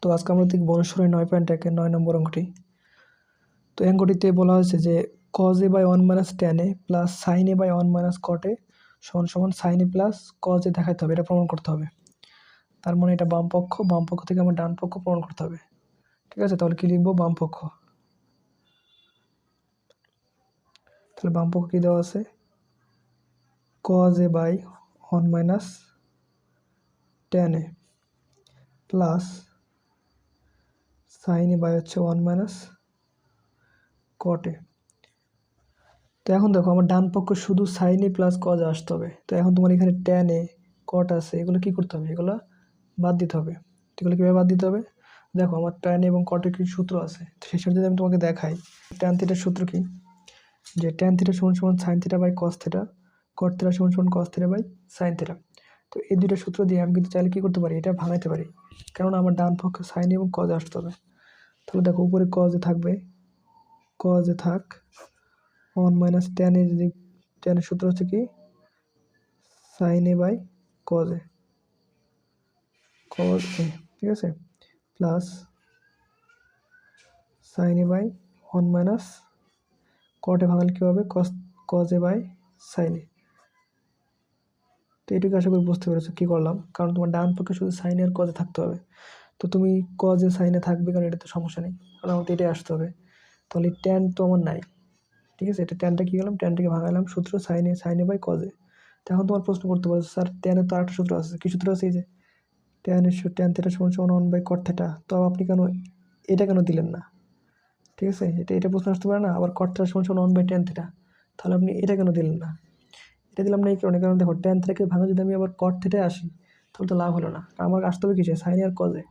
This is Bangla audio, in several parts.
তো আজকে আমরা দেখব অনুসরণে নয় পয়েন্ট একের নয় নম্বর অঙ্কটি। তো এই অঙ্কটিতে বলা হয়েছে যে cos A by one minus tan A plus sin A by one minus cot সমান সমান sin A plus cos A দেখাতে হবে, এটা প্রমাণ করতে হবে। তার মানে এটা বাম পক্ষ বাম পক্ষ থেকে আমার ডান পক্ষ প্রমাণ করতে হবে। ঠিক আছে, তাহলে কী লিখব? বাম পক্ষ। তাহলে বাম পক্ষ কী দেওয়া আছে? Cos A by one minus tan A plus sin by হচ্ছে ওয়ান মাইনাস কটে। তো এখন দেখো, আমার ডান পক্ষ শুধু সাইন প্লাস কজ আসতে হবে। তো এখন তোমার এখানে ট্যান কট আছে, এগুলো কী করতে হবে? এগুলো বাদ দিতে হবে। এগুলো কীভাবে বাদ দিতে হবে? দেখো, আমার ট্যান এবং কটের কিছু সূত্র আছে? তো সেই সূত্র যদি আমি তোমাকে দেখাই ট্যান থিটার সূত্র কি? যে ট্যান থিটা সমান সমান sin theta by cos theta cot theta সমান সমান cos theta by sin theta তো এই দুটো সূত্র দিয়ে আমি কিন্তু চাইলে কী করতে পারি? এটা ভাঙাইতে পারি। কেননা আমার ডান পক্ষে সাইন এবং কজ আসতে হবে। তাহলে দেখো উপরে কজে থাকবে। কজে থাক। ওয়ান মাইনাস টেন এ যদি টেনের সূত্র হচ্ছে কি? Sine A by cos A cos A ঠিক আছে? Plus sine A by one minus কটে ভাঙালে কী হবে? Cos cos A by sine A তো এটুকু আশা করি বুঝতে পেরেছ কী করলাম। কারণ তোমার ডান পক্ষে শুধু সাইনে আর কজে থাকতে হবে। তো তুমি কজে সাইনে থাকবে, কারণ এটা তো সমস্যা নেই। কারণ আমাকে এটাই আসতে হবে। তাহলে ট্যান তো আমার নাই। ঠিক আছে? এটা ট্যানটা কী গেলাম ট্যানটাকে ভাঙালাম। সূত্র সাইনে সাইনে বাই কজে তো এখন তোমার প্রশ্ন করতে পারছ স্যার ট্যানের তো আরেকটা সূত্র আছে। কী সূত্র আছে এই যে? ট্যানের ট্যান থেটা সমান সমান ওয়ান বাই কট থেটা তো আপনি কেন এটা কেন দিলেন না? ঠিক আছে? এটা এটা প্রশ্ন আসতে পারে না? আবার কট থেটা সমান ওয়ান বাই ট্যান থেটা তাহলে আপনি এটা কেন দিলেন না? এটা দিলাম না এই কারণে। কারণ দেখো ট্যান থেকে ভাঙা যদি আমি আবার কট থেটে আসি, তাহলে তো লাভ হলো না। আমার আসতে হবে কিছু সাইনে আর কজে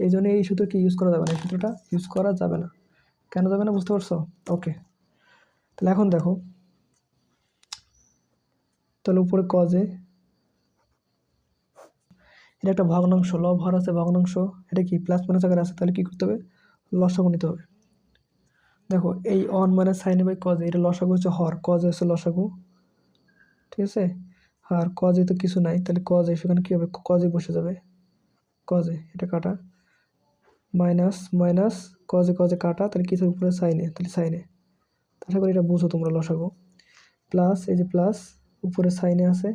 এই জন্য এই সূত্র কি ইউজ করা যাবে না, এই সূত্রটা ইউজ করা যাবে না। কেন যাবে না বুঝতে পারছ? ওকে তাহলে এখন দেখো। তাহলে উপরে কজে এটা একটা ভগ্নাংশ, ল ভর আছে ভগ্নাংশ। এটা কি প্লাস মাইনাস আকারে আছে? তাহলে কী করতে হবে? লসাগু নিতে হবে। দেখো, এই অন মানে সাইনে বাই কজে এটা লসাগু হচ্ছে হর কজে হচ্ছে লসাগু। ঠিক আছে? আর কজে তো কিছু নাই, তাহলে কজে সেখানে কী হবে? কজে বসে যাবে। কজে এটা কাটা। মাইনাস মাইনাস কজে কজে কাটা, তাহলে কিছু উপরে সাইনে তাহলে সাইনে আশা করি এটা বুঝো তোমরা, লসাগো। প্লাস এই যে প্লাস উপরে সাইনে আছে।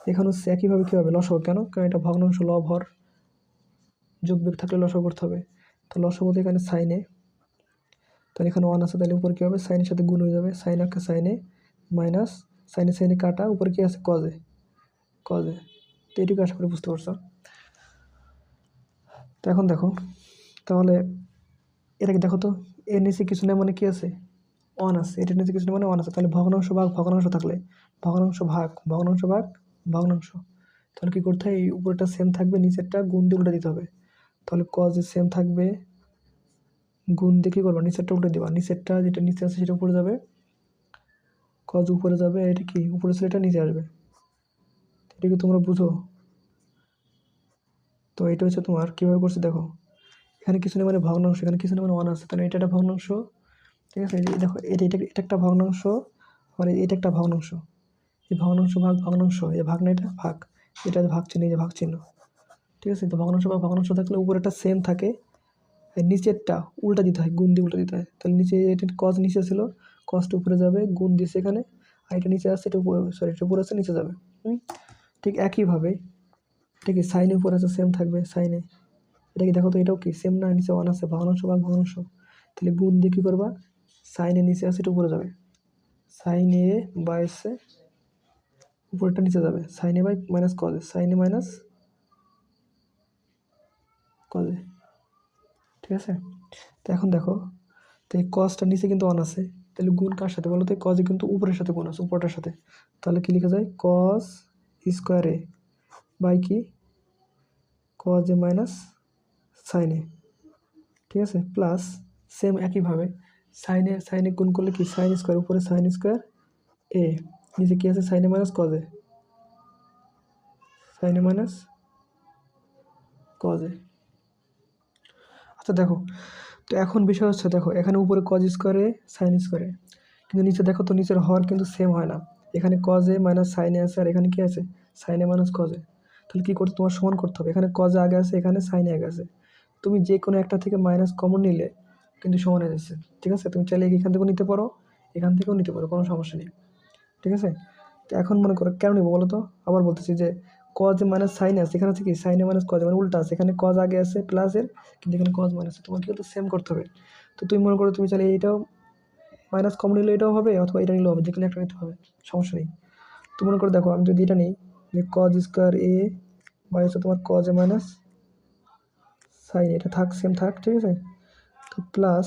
এখানেও একইভাবে কী হবে? লসাগো কেন? কারণ এটা ভগ্নাংশ ল ভর যোগ বিয়োগ থাকলে লসাগো করতে হবে। তো লসাগোতে এখানে সাইনে তাহলে এখানে ওয়ান আছে, তাহলে উপরে কী হবে? সাইনের সাথে গুণ হয়ে যাবে। সাইন একটা সাইনে মাইনাস সাইনে সাইনে কাটা, উপরে কী আছে? কজে কজে তো এটুকু আশা করি বুঝতে পারছ। তো এখন দেখো, তাহলে এটাকে দেখো তো, এর নিচে কিছু নেই মানে কী আছে? অন আছে। এটার নিচে কিছু নেই মানে অন আছে। তাহলে ভগ্নাংশ ভাগ ভগ্নাংশ থাকলে? ভগ্নাংশ ভাগ ভগ্নাংশ ভাগ ভগ্নাংশ তাহলে কী করতে হয়? এই উপরটা সেম থাকবে, নিচেরটা গুণ দিয়ে উল্টে দিতে হবে। তাহলে কজে সেম থাকবে, গুণ দিয়ে কী করব? নিচেরটা উল্টে দেবা। নিচেরটা যেটা নিচে আছে সেটা উপরে যাবে। কজ উপরে যাবে, এটা কি? উপরে ছিল এটা নিচে আসবে। এটা কি তোমরা বুঝো? তো এটা হচ্ছে তোমার কীভাবে করছে দেখো। এখানে কিছু নেই মানে ভগ্নাংশ, এখানে কিছু নেই মানে ওয়ান আছে। তাহলে এটা একটা ভগ্নাংশ, ঠিক আছে? এই দেখো, এটা এটা এটা একটা ভগ্নাংশ আর এটা একটা ভগ্নাংশ। এই ভগ্নাংশ ভাগ ভগ্নাংশ, এই ভাগ না এটা? ভাগ। এটা ভাগ চিহ্ন এই যে ভাগ চিহ্ন ঠিক আছে? তো ভগ্নাংশ বা ভগ্নাংশ থাকলে উপরেটা সেম থাকে। নিচেরটা উল্টা দিতে হয়, গুণ দিয়ে উল্টা দিতে হয়। তাহলে নিচে এটা কজ নিচে ছিল কজটা উপরে যাবে, গুণ দিয়েছে এখানে। আর এটা নিচে আসছে, এটা উপরে সরি এটা উপরে আছে নিচে যাবে। ঠিক একইভাবে ঠিক আছে সাইনে উপরে আছে সেম থাকবে সাইনে এটা কি দেখো তো, এটাও কি? সেম না নিচে ওয়ান আছে ভগ্নাংশ ভাগ ভগ্নাংশ তাহলে গুণ দিয়ে কী করবা? সাইনে নিচে আছে, এটা উপরে যাবে। সাইনে বাই এসে উপরেরটা নিচে যাবে। সাইনে বাই মাইনাস কজে সাইনে মাইনাস কজে ঠিক আছে? তো এখন দেখো, তো এই কজটা নিচে কিন্তু অন আছে। তাহলে গুণ কার সাথে বলো তো? কজে কিন্তু উপরের সাথে গুণ আছে, উপরটার সাথে। তাহলে কী লেখা যায়? কজ স্কোয়ারে বাই কি? কজ এ মাইনাস সাইনে ঠিক আছে? প্লাস সেম একইভাবে সাইনে সাইনে গুণ করলে কি? সাইন স্কোয়ার উপরে সাইন স্কোয়ার এ নিচে কী আছে? সাইনে মাইনাস কজে সাইনে মাইনাস কজে আচ্ছা দেখো, তো এখন বিষয় হচ্ছে দেখো, এখানে উপরে কজ স্কোয়ারে সাইন স্কোয়ারে কিন্তু নিচে দেখো তো নিচের হর কিন্তু সেম হয় না। এখানে কজে মাইনাস সাইনে আছে, আর এখানে কি আছে? সাইনে মাইনাস কজে তাহলে কী করতে তোমার সমান করতে হবে? এখানে কজে আগে আছে, এখানে সাইনে আগে আছে। তুমি যে কোনো একটা থেকে মাইনাস কমন নিলে কিন্তু সমান হয়ে যাচ্ছে, ঠিক আছে? তুমি চাইলে এখান থেকেও নিতে পারো, এখান থেকেও নিতে পারো, কোনো সমস্যা নেই, ঠিক আছে? তো এখন মনে করো কেন নেব বলো তো? আবার বলতেছি যে কজ মাইনাস সাইন আছে, এখানে আছে কি? সাইনে মাইনাস কজ মানে উল্টা আছে, এখানে কজ আগে আছে প্লাসের কিন্তু এখানে কজ মাইনাস তোমার কিন্তু সেম করতে হবে। তো তুমি মনে করো তুমি চাইলে এইটাও মাইনাস কমন নিলে এটাও হবে, অথবা এটা নিলেও হবে যে কোনো একটা নিতে হবে, সমস্যা নেই। তো মনে করো দেখো, আমি যদি এটা নিই কজ স্কোয়ার এ বা হচ্ছে তোমার কজ এ মাইনাস সাইন এটা থাক সেম থাক, ঠিক আছে? তো প্লাস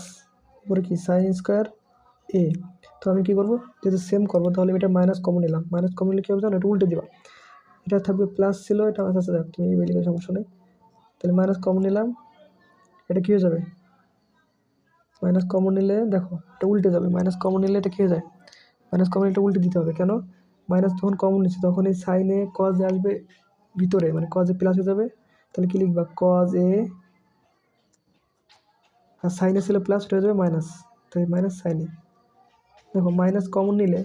উপরে কি? সাইন স্কোয়ার এ তো আমি কী করব? যেহেতু সেম করব, তাহলে এটা মাইনাস কমন নিলাম। মাইনাস কমন নিলে কী হবে জানো? এটা উল্টে দিবা। এটা থাকবে প্লাস ছিল, এটা আচ্ছা আচ্ছা তুমি এই লিখে সমস্যা নেই। তাহলে মাইনাস কমন নিলাম। এটা কী হয়ে যাবে? মাইনাস কমন নিলে, দেখো, এটা উল্টে যাবে। মাইনাস কমন নিলে এটা কী হয়ে যায়? মাইনাস কমন এটা উল্টে দিতে হবে। কেন? মাইনাস যখন কমন নিচ্ছে, তখন এই সাইনে কজ আসবে ভিতরে মানে কজে প্লাস হয়ে যাবে। তাহলে কী লিখবা? কজ এ আর সাইনে ছিল প্লাস হয়ে যাবে মাইনাস তাই মাইনাস সাইনে দেখো মাইনাস কমন নিলে,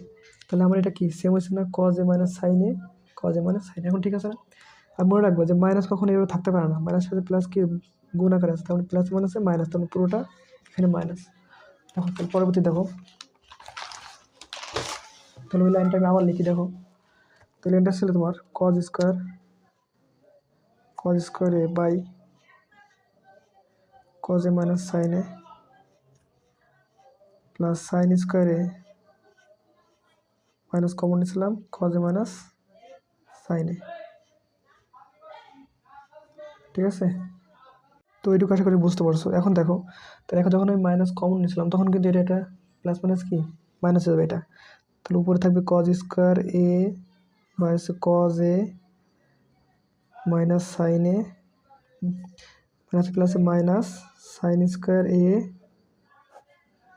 তাহলে আমার এটা কি? সেম হচ্ছে না কজ এ মাইনাস সাইনে কজ এ মাইনাস সাইনে এখন ঠিক আছে না? আর মনে রাখব যে মাইনাস কখনো এভাবে থাকতে পারে না। মাইনাস সাথে প্লাস কি গুণ আকারে আছে? তাহলে প্লাস মাইনাসে মাইনাস তাহলে পুরোটা এখানে মাইনাস তাহলে পরবর্তী দেখো। তাহলে ওই লাইনটা আমি আবার লিখি দেখো। তো লাইনটা ছিল তোমার cos square cos square A by cos A minus sine A plus sine square A minus common নিয়েছিলাম cos A minus sine A ঠিক আছে? তো এইটুকু আশা করি বুঝতে পারছ। এখন দেখো, তাহলে এখন যখন আমি মাইনাস কমন নিয়েছিলাম, তখন কিন্তু এটা এটা প্লাস মাইনাস কি? মাইনাস হয়ে যাবে এটা। তাহলে উপরে থাকবে cos square A minus cos A minus sine A minus প্লাসে minus sine square A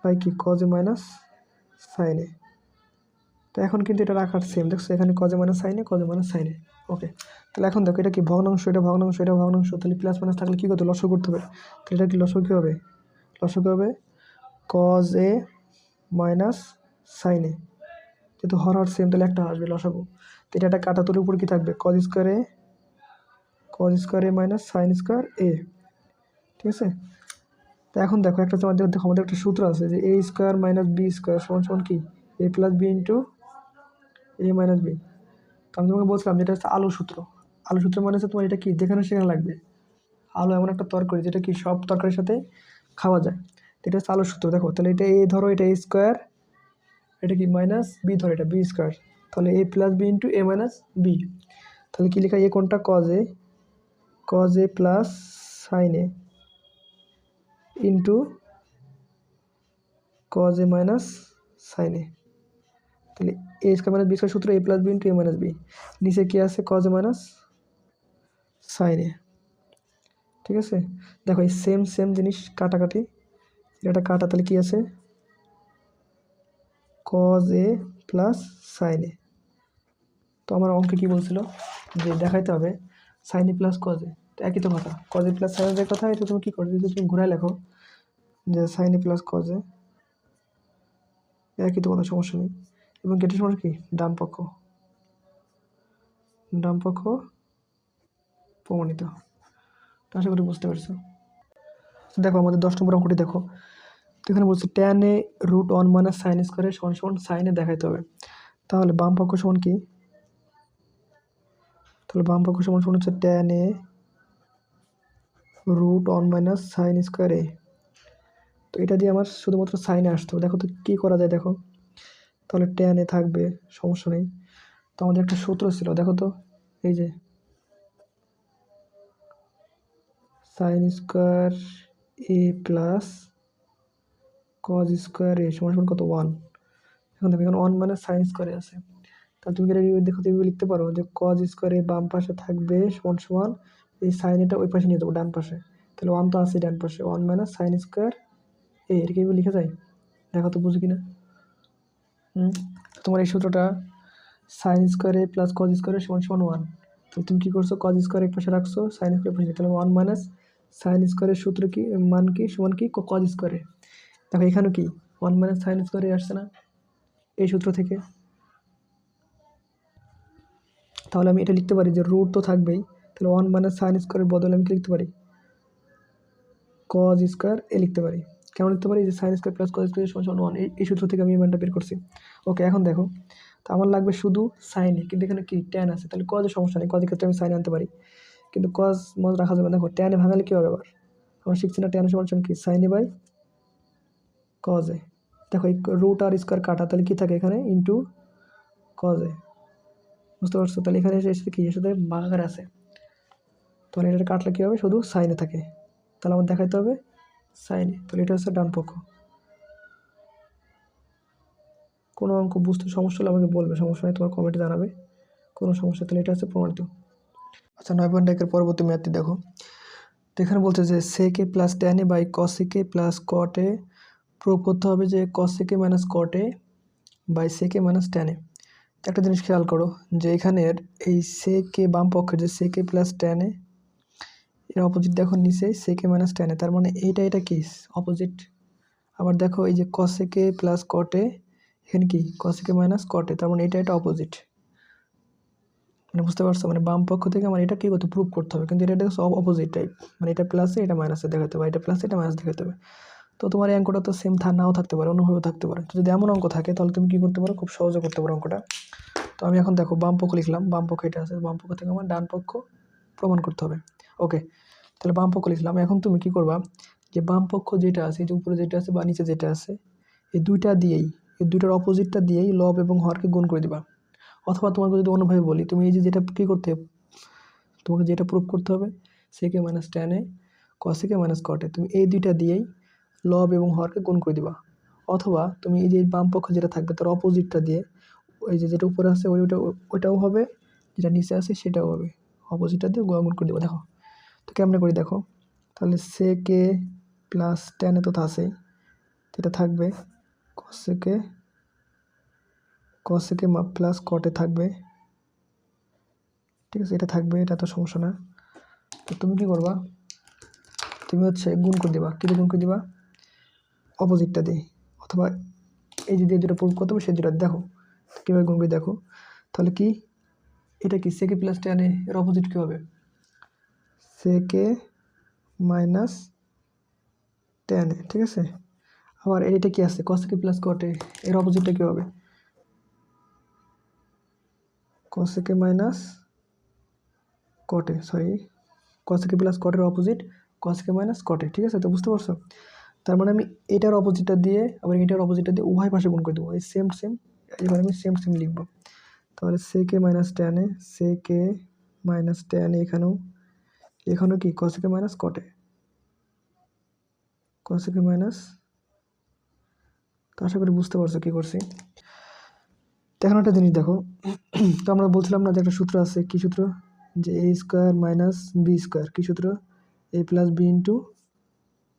by কি? Cos A minus sine A তো এখন কিন্তু এটা রাখার সেম দেখছ? এখানে কজে মাইনাস সাইনে কজে মাইনাস সাইনে ওকে তাহলে এখন দেখো, এটা কি ভগ্নাংশ? এটা ভগ্নাংশ এটা ভগ্নাংশ। তাহলে প্লাস মাইনাস থাকলে কী করতে লসও করতে হবে। তাহলে এটা কি লসও কী হবে? লসও কী হবে? কজ এ মাইনাস সাইনে যেহেতু হর হর সেম তাহলে একটা আসবে, লসাগু। তো এটা একটা কাটা তোর উপর কী থাকবে? Cos square cos square minus sine square A ঠিক আছে? তো এখন দেখো, একটা তোমাদের দেখো, আমাদের একটা সূত্র আছে যে A square minus B square সমান সমান কি? A plus B into A minus B তো আমি তোমাকে বলছিলাম যেটা হচ্ছে আলু সূত্র। আলু সূত্র মানে হচ্ছে তোমার এটা কি? যেখানে সেখানে লাগবে। আলু এমন একটা তরকারি যেটা কি সব তরকারির সাথে খাওয়া যায়। এটা হচ্ছে আলুর সূত্র। দেখো, তাহলে এটা এ, ধরো এটা এ স্কোয়ার এটা কি মাইনাস বি ধরো, এটা বি স্কোয়ার তাহলে A plus B into A minus B তাহলে কী লেখা এ কোনটা? Cos A cos A plus sine A into cos A minus sine A তাহলে A square minus B square সূত্র A plus B into A minus B নিচে কী আছে? Cos A minus sine A ঠিক আছে? দেখো এই সেম সেম জিনিস কাটাকাটি। এটা কাটা, তাহলে কী আছে? Cos A plus sine A তো আমার অঙ্কে কী বলছিল? যে দেখাইতে হবে sine A plus cos A তো একই তো কথা কজ এ প্লাস সাইন এর কথা, এটা তুমি কী করবে? যদি তুমি ঘুরায় লেখো যে sine A plus cos A একই তো কথা সমস্যা নেই। এবং কেটে সমস্যা কি? ডান পক্ষ প্রমাণিত। তো আশা করি বুঝতে পারছ। দেখো আমাদের দশ নম্বর অঙ্কটি দেখো। তো এখানে বলছে tan A root one minus sine স্কোয়ারে সমান সমান সাইনে দেখাইতে হবে। তাহলে বাম পক্ষ সমান কি? তাহলে বাম পক্ষ সমান সমান হচ্ছে tan A root one minus sine square তো এটা দিয়ে আমার শুধুমাত্র সাইনে আসতে হবে। দেখো তো কী করা যায় দেখো। তাহলে ট্যান থাকবে, সমস্যা নেই। তো আমাদের একটা সূত্র ছিল, দেখো তো, এই যে sine square A plus cos square A সমান সমান কত? ওয়ান এখন দেখো এখানে ওয়ান মানে সাইন স্কোয়ারে আছে। তাহলে তুমি এটা দেখো, তুমি লিখতে পারো যে কজ স্কোয়ারে বাম পাশে থাকবে সমান সমান এই সাইন এটা ওই পাশে নিয়ে যাব, ডান পাশে। তাহলে ওয়ান তো আছে ডান পাশে। One minus sine square A এটাকে এভাবে লিখে যায়? দেখো তো বুঝো কিনা। হুম? তোমার এই সূত্রটা সাইন স্কোয়ারে প্লাস কজ স্কোয়ারে সমান সমান ওয়ান তাহলে তুমি কী করছ? কজ স্কোয়ার এক পাশে রাখছো সাইন স্কোয়ার পাশে তাহলে ওয়ান মাইনাস সাইন স্কোয়ারের সূত্র কি, মান কি, সমান কি? কজ স্কোয়ারে দেখো এখানেও কি? ওয়ান মাইনাস সাইন স্কোয়ারে আসছে না? এই সূত্র থেকে। তাহলে আমি এটা লিখতে পারি যে রুট তো থাকবেই। তাহলে ওয়ান মাইনাস সাইন স্কোয়ারের বদলে আমি কি লিখতে পারি? কজ স্কোয়ার এ লিখতে পারি। কেন লিখতে পারি? যে sine square plus cos square সমান ওয়ান এই সূত্র থেকে আমি মানটা বের করছি। ওকে এখন দেখো। তো আমার লাগবে শুধু সাইনে কিন্তু এখানে কি? ট্যান আছে। তাহলে কজের সমস্যা নেই। কজের ক্ষেত্রে আমি সাইন আনতে পারি। কিন্তু কজ মজ রাখা যাবে দেখো ট্যানে ভাঙালে কী হবে আবার? আমরা শিখছি না ট্যান সমান সমান কি? সাইনে বাই কজে দেখো, এই রুট আর স্কোয়ার কাটা, তাহলে কী থাকে এখানে? ইন্টু কজে বুঝতে পারছ? তাহলে এখানে এসে এসে কি? এর সাথে বাঘাকার আছে। তাহলে এটা কাটলে কী হবে? শুধু সাইনে থাকে। তাহলে আমার দেখাইতে হবে সাইনে তাহলে এটা হচ্ছে ডান পক্ষ। কোনো অঙ্ক বুঝতে সমস্যা হলে আমাকে বলবে। সমস্যা নেই, তোমার কমেন্টে জানাবে। কোনো সমস্যা তাহলে এটা হচ্ছে প্রমাণিত। আচ্ছা নয় পয়েন্ট একের পরবর্তী ম্যাথটি দেখো। তো এখানে বলছে যে সেকে প্লাস টেনে বাই কসেকে প্লাস কটে প্রুভ করতে হবে যে কসেকে মাইনাস কটে বাই সেকে মাইনাস টেনে একটা জিনিস খেয়াল করো যে এখানের এই সেকে বাম পক্ষের যে সেকে প্লাস টেনে এর অপোজিট দেখো নিচে সেকে মাইনাস টেনে তার মানে এইটা, এটা কি? অপোজিট আবার দেখো এই যে কসেকে প্লাস কটে এখানে কি? কসেকে মাইনাস কটে তার মানে এটা এটা অপোজিট মানে বুঝতে পারছ? মানে বাম পক্ষ থেকে আমার এটা কী করতে প্রুভ করতে হবে। কিন্তু এটা এটা অপোজিট টাইপ মানে এটা প্লাসে এটা মাইনাসে দেখাতে হবে। এটা প্লাসে এটা মাইনাস দেখাতে হবে। তো তোমার এই অঙ্কটা তো সেম থা নাও থাকতে পারে, অন্যভাবেও থাকতে পারে। যদি এমন অঙ্ক থাকে, তাহলে তুমি কী করতে পারো? খুব সহজে করতে পারো অঙ্কটা। তো আমি এখন দেখো, বাম পক্ষ লিখলাম। বাম পক্ষ এটা আছে, বাম পক্ষ থেকে আমার ডান পক্ষ প্রমাণ করতে হবে। ওকে তাহলে বাম পক্ষ লিখলাম। এখন তুমি কী করবা? যে বাম পক্ষ যেটা আছে যে উপরে যেটা আছে বা নিচে যেটা আছে, এই দুইটা দিয়েই, এই দুইটার অপোজিটটা দিয়েই লব এবং হরকে গুণ করে দিবা। অথবা তোমাকে যদি অন্যভাবে বলি, তুমি এই যে যেটা কী করতে, তোমাকে যেটা প্রুভ করতে হবে সেকে মাইনাস টেনে কসেকে মাইনাস কটে তুমি এই দুইটা দিয়েই লব এবং হরকে গুণ করে দিবা। অথবা তুমি এই যে বাম পক্ষ যেটা থাকবে, তার অপোজিটটা দিয়ে ওই যে যেটা উপরে আছে, ওই ওইটা, ওইটাও হবে, যেটা নিচে আছে সেটাও হবে। অপোজিটটা দিয়ে গুণ করে দেবো, দেখো। তো কেমনে করি দেখো? তাহলে সে কে প্লাস টেনে তো আছেই এটা থাকবে কসেকে কসেকে প্লাস কটে থাকবে। ঠিক আছে, এটা থাকবে, এটা তো সমস্যা না। তো তুমি কী করবা? তুমি হচ্ছে গুণ করে দিবা। কী গুণ করে দিবা? অপোজিটটা দিয়ে অথবা এই যে দিয়ে যেটা প্রুভ করতে হবে সেই দুটা দেখো। কীভাবে গুণ করে দেখো। তাহলে কি? এটা কি? সেকে প্লাস টেনে এর অপোজিট কী হবে? সেকে মাইনাস টেনে ঠিক আছে? আবার এটা কি আছে? কসেকে প্লাস কটে এর অপোজিটটা কী হবে? কসেকে মাইনাস কটে সরি কসেকে প্লাস কটের অপোজিট কসেকে মাইনাস কটে ঠিক আছে? তো বুঝতে পারছ? তার মানে আমি এটার অপোজিটটা দিয়ে আবার এটার অপোজিটটা দিয়ে উভয় পাশে গুণ করে দেবো। এই সেম সেম এবার আমি সেম সেম লিখব। তাহলে সে কে মাইনাস টেনে সে কে মাইনাস টেনে এখানেও এখানেও কি? কসেকে মাইনাস কটে কসেকে মাইনাস তো আশা করি বুঝতে পারছ কী করছি। এখন একটা জিনিস দেখো। তো আমরা বলছিলাম না যে একটা সূত্র আছে, কী সূত্র? যে A square minus B square কী সূত্র? A plus B into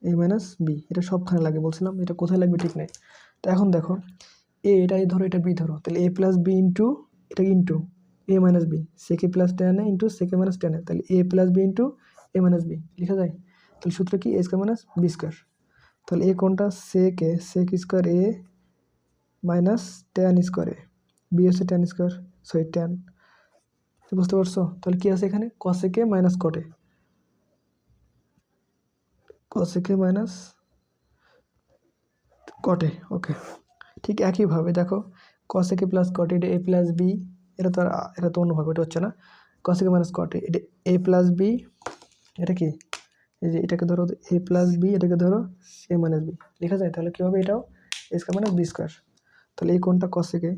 A minus B এটা সবখানে লাগে, বলছিলাম, এটা কোথায় লাগবে ঠিক নেই। তো এখন দেখো এ এটা এ ধরো, এটা বি ধরো, তাহলে এ প্লাস বি ইন্টু এটা ইন্টু এ মাইনাস বি সেকে প্লাস টেন ইন্টু সেকে মাইনাস টেন তাহলে A plus B into A minus B লেখা যায়? তাহলে সূত্র কি? A square minus B square তাহলে এ কোনটা? সেকে sec square A minus tan square A B হচ্ছে টেন স্কোয়ার সরি টেন বুঝতে পারছ? তাহলে কী আছে এখানে? কসেকে মাইনাস কটে কসেকে মাইনাস কটে ওকে ঠিক একইভাবে দেখো কসেকে প্লাস কটে এটা এ প্লাস বি এটা তো আর, এটা তো অন্যভাবে, এটা হচ্ছে না। কসেকে মাইনাস কটে এটা এ প্লাস বি এটা কি? এই যে এটাকে ধরো এ প্লাস বি এটাকে ধরো এ মাইনাস বি লেখা যায়? তাহলে কী হবে এটাও? A square minus B square তাহলে এই কোনটা কসেকে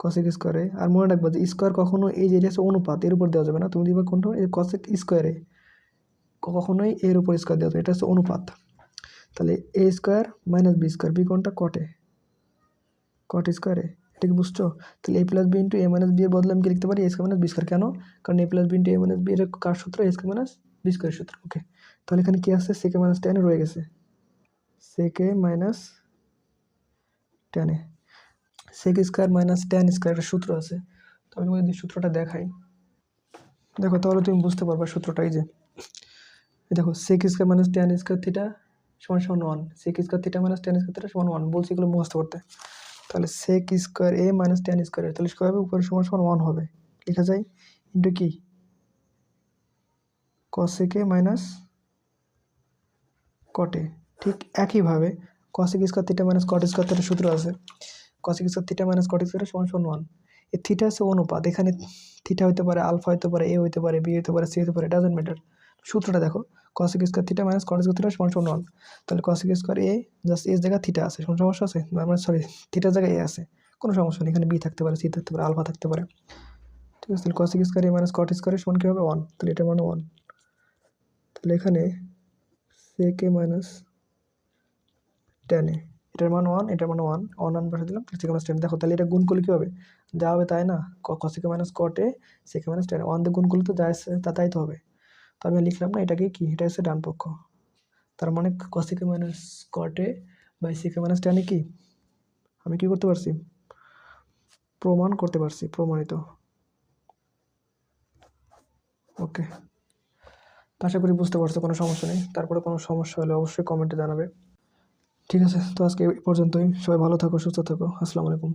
কসেক স্কোয়ারে আর মনে রাখব যে স্কোয়ার কখনো এই যে এটা হচ্ছে অনুপাত এর উপর দেওয়া যাবে না। তুমি দিবা কোনটা কসেক স্কোয়ারে কখনোই এর উপর স্কোয়ার দেওয়া এটা হচ্ছে অনুপাত। তাহলে A square minus B square B কোনটা কটে কট স্কোয়ারে এটা কি বুঝছ? তাহলে A plus B into A minus B এর বদলে আমি কি লিখতে পারি? A square minus B square কেন? কারণ A plus B into A minus B এর কার সূত্র? এ স্কোয়ার মাইনাস বি স্কোয়ারের সূত্র। ওকে তাহলে এখানে কি আসছে সেকে মাইনাস টেনে রয়ে গেছে। সেকে মাইনাস টেনে sec square minus tan square একটা সূত্র আছে। তো আমি তোমাকে যদি সূত্রটা দেখাই। দেখো, তাহলে তুমি বুঝতে পারবে সূত্রটাই যে। দেখো sec square minus tan square theta সমান সমান one sec square theta minus tan square theta সমান ওয়ান বলছি এগুলো মুখস্থ করতে। তাহলে sec square A minus tan square তাহলে হবে উপরে সমান সমান ওয়ান হবে। লেখা যায় ইন্টু কি? কসেক এ মাইনাস কটে ঠিক একইভাবে cosec square theta minus cot square theta সূত্র আছে। Cosec square theta minus cot square সমান সমান ওয়ান এই থিটা হচ্ছে অনুপাত। এখানে থিটা হতে পারে আলফা হতে পারে এ হতে পারে বি হতে পারে সি হতে পারে ডাজেন্ট ম্যাটার সূত্রটা দেখো। Cosec square theta minus cot square theta সমান সমান ওয়ান তাহলে কসেক স্কোয়ার এ জাস্ট এর জায়গায় থিটা আছে, কোনো সমস্যা আছে? মানে সরি থিটার জায়গায় এ আছে, কোনো সমস্যা নেই, এখানে বি থাকতে পারে সি থাকতে পারে আলফা থাকতে পারে। ঠিক আছে, তাহলে cosec square A minus cot square সমান কী হবে? ওয়ান তাহলে এটা মানে ওয়ান তাহলে এখানে সেক এ মাইনাস টেন এ এটার মান ওয়ান এটার মান ওয়ান ওয়ান ওয়ান বসে দিলাম সেকে টেন দেখো, তাহলে এটা গুণ করলে কী হবে? যা হবে তাই না? কসিকে মাইনাস কটে সেকে মাইনাস টেন ওয়ান দিয়ে গুণ করলে তো যা তা তাই তো হবে। তো আমি লিখলাম না, এটাকে কি? এটা হচ্ছে ডান পক্ষ। তার মানে কসেকে মাইনাস কটে বাই সেকে মাইনাস টেনে কি? আমি কি করতে পারছি? প্রমাণ করতে পারছি, প্রমাণিত। ওকে। আশা করি বুঝতে পারছ, কোনো সমস্যা নেই। তারপরে কোনো সমস্যা হলে অবশ্যই কমেন্টে জানাবে। ঠিক আছে, তো আজকে এই পর্যন্তই। সবাই ভালো থাকো, সুস্থ থাকো। আসসালামু আলাইকুম।